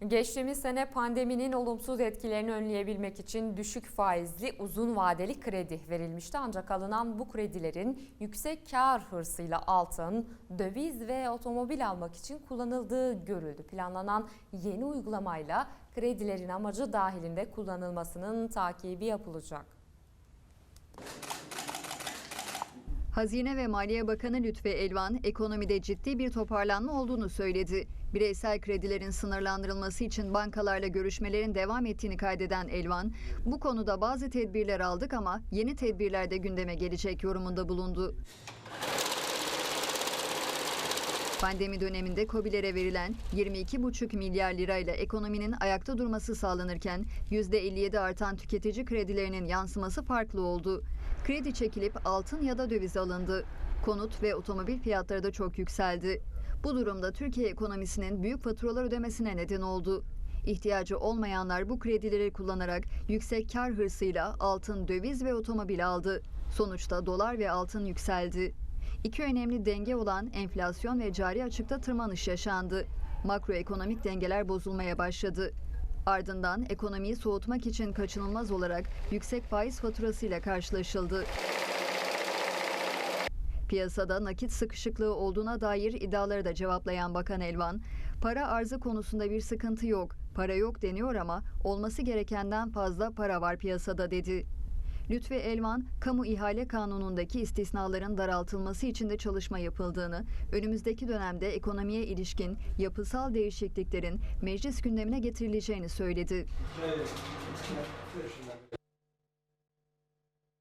Geçtiğimiz sene pandeminin olumsuz etkilerini önleyebilmek için düşük faizli uzun vadeli kredi verilmişti. Ancak alınan bu kredilerin yüksek kar hırsıyla altın, döviz ve otomobil almak için kullanıldığı görüldü. Planlanan yeni uygulamayla kredilerin amacı dahilinde kullanılmasının takibi yapılacak. Hazine ve Maliye Bakanı Lütfi Elvan, ekonomide ciddi bir toparlanma olduğunu söyledi. Bireysel kredilerin sınırlandırılması için bankalarla görüşmelerin devam ettiğini kaydeden Elvan, bu konuda bazı tedbirler aldık ama yeni tedbirler de gündeme gelecek yorumunda bulundu. Pandemi döneminde COBİ'lere verilen 22,5 milyar lirayla ekonominin ayakta durması sağlanırken %57 artan tüketici kredilerinin yansıması farklı oldu. Kredi çekilip altın ya da döviz alındı. Konut ve otomobil fiyatları da çok yükseldi. Bu durumda Türkiye ekonomisinin büyük faturalar ödemesine neden oldu. İhtiyacı olmayanlar bu kredileri kullanarak yüksek kar hırsıyla altın, döviz ve otomobil aldı. Sonuçta dolar ve altın yükseldi. İki önemli denge olan enflasyon ve cari açıkta tırmanış yaşandı. Makroekonomik dengeler bozulmaya başladı. Ardından ekonomiyi soğutmak için kaçınılmaz olarak yüksek faiz faturasıyla karşılaşıldı. Piyasada nakit sıkışıklığı olduğuna dair iddiaları da cevaplayan Bakan Elvan, para arzı konusunda bir sıkıntı yok, para yok deniyor ama olması gerekenden fazla para var piyasada dedi. Lütfi Elvan, kamu ihale kanunundaki istisnaların daraltılması için de çalışma yapıldığını, önümüzdeki dönemde ekonomiye ilişkin yapısal değişikliklerin meclis gündemine getirileceğini söyledi.